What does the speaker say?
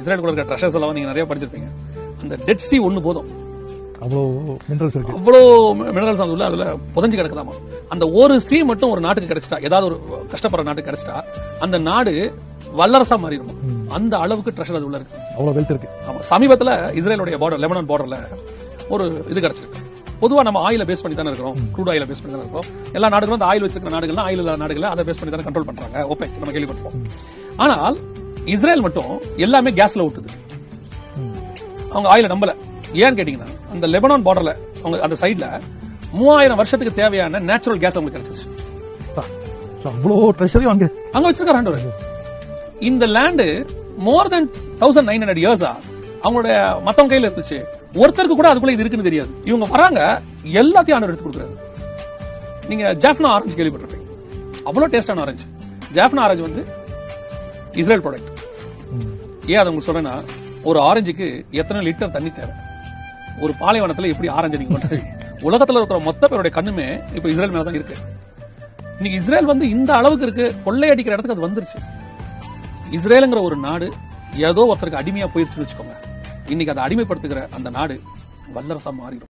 Israel கூட இருக்க treasures எல்லாம் நீங்க நிறைய படிச்சிருப்பீங்க. அந்த டெட் சி ஒண்ணு போதும். அவ்வளோ மினரல்ஸ் இருக்கு. அவ்வளோ மினரல்ஸ் அது உள்ள அதுல புதஞ்சு கிடக்குதாமா? அந்த ஒரு சி மட்டும் ஒரு நாட்டுக்கு கிடைச்சிட்டா ஏதாவது ஒரு கஷ்டப்படுற நாட்டுக்கு கிடைச்சிட்டா அந்த நாடு வல்லரசா மாறிடும்? அந்த அளவுக்கு ட்ரெஷர் அது உள்ள இருக்கு. அவ்வளோ வெல்த் இருக்கு. ஆமா சமீபத்துல இஸ்ரேலுடைய பார்டர் லெபனான் பார்டர்ல ஒரு இது கிடைச்சிருக்கு. பொதுவா நம்ம ஆயில பேஸ் பண்ணி தானே இருக்கிறோம் க்ரூட் ஆயில பேஸ் பண்ணி தானே இருக்கோம் எல்லா நாடுகளும் அந்த ஆயில் வச்சிருக்கிற நாடுகள்லாம் ஆயில் இல்லாத நாடுகள் அதை பேஸ் பண்ணி தானே கண்ட்ரோல் பண்றாங்க. ஓபெக் நம்ம கேள்விப்பட்டிருப்போம். ஆனால் இஸ்ரேல் மட்டும் எல்லாமே கேஸ்ல விட்டுது அவங்க ஆயில நம்பல. ஏன்னு கேட்டீங்கன்னா அந்த லெபனான் பார்டர்ல அவங்க அந்த சைடுல மூவாயிரம் வருஷத்துக்கு தேவையான நேச்சுரல் கேஸ் அவங்களுக்கு கிடைச்சிருச்சு. அவ்வளோ ட்ரெஷரையும் அங்கே. அங்க வச்சிருக்காரு ஆண்டவர். இந்த land more than thousand nine hundred இயர்ஸா அவங்களுடைய மத்தவங்க கையில இருந்துச்சு. ஒருத்தருக்கு கூட அதுக்குள்ள இது இருக்குன்னு தெரியாது. இவங்க வராங்க எல்லாத்தையும் ஆண்டவர் எடுத்து கொடுக்குறாரு. நீங்க ஜாஃப்னா ஆரஞ்சு கேள்விப்பட்டிருப்பீங்க. அவ்வளவு டேஸ்டான ஆரஞ்சு ஜாஃப்னா ஆரஞ்சு வந்து இஸ்ரேல் ப்ராடக்ட் ஏன் அதை உங்களுக்கு சொல்றேன்னா ஒரு ஆரஞ்சுக்கு எத்தனை லிட்டர் தண்ணி தேவை? ஒரு பாலைவனத்துல எப்படி ஆரஞ்சு நீங்க பண்றீங்க உலகத்துல இருக்கிற மொத்த பேருடைய கண்ணுமே இப்ப இஸ்ரேல் மேல தான் இருக்கு. இன்னைக்கு இஸ்ரேல் வந்து இந்த அளவுக்கு இருக்கு கொள்ளையடிக்கிற இடத்துக்கு அது வந்துருச்சு. இஸ்ரேலுங்கிற ஒரு நாடு ஏதோ ஒருத்தருக்கு அடிமையா போயிருச்சுன்னு வச்சுக்கோங்க. இன்னைக்கு அதை அடிமைப்படுத்துகிற அந்த நாடு வல்லரசா மாறிடும்.